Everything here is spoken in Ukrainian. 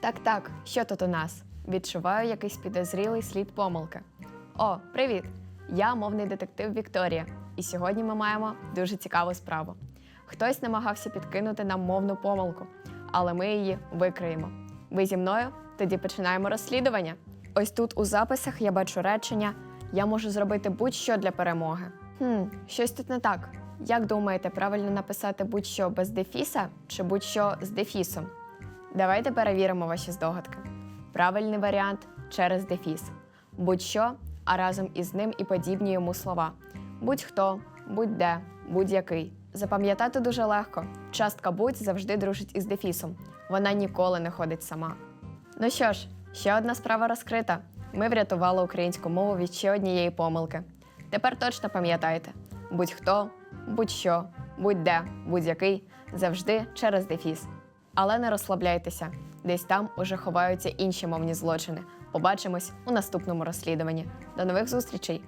Так, так, що тут у нас? Відчуваю якийсь підозрілий слід помилки. О, привіт! Я мовний детектив Вікторія, і сьогодні ми маємо дуже цікаву справу. Хтось намагався підкинути нам мовну помилку, але ми її викриємо. Ви зі мною? Тоді починаємо розслідування. Ось тут у записах я бачу речення Я можу зробити будь-що для перемоги. Хм, щось тут не так. Як думаєте, правильно написати будь-що без дефіса чи будь-що з дефісом? Давайте перевіримо ваші здогадки. Правильний варіант через дефіс. Будь-що, а разом із ним і подібні йому слова. Будь-хто, будь-де, будь-який. Запам'ятати дуже легко. Частка будь завжди дружить із дефісом. Вона ніколи не ходить сама. Ну що ж, ще одна справа розкрита. Ми врятували українську мову від ще однієї помилки. Тепер точно пам'ятайте: будь-хто, будь-що, будь-де, будь-який завжди через дефіс. Але не розслабляйтеся, десь там уже ховаються інші мовні злочини. Побачимось у наступному розслідуванні. До нових зустрічей!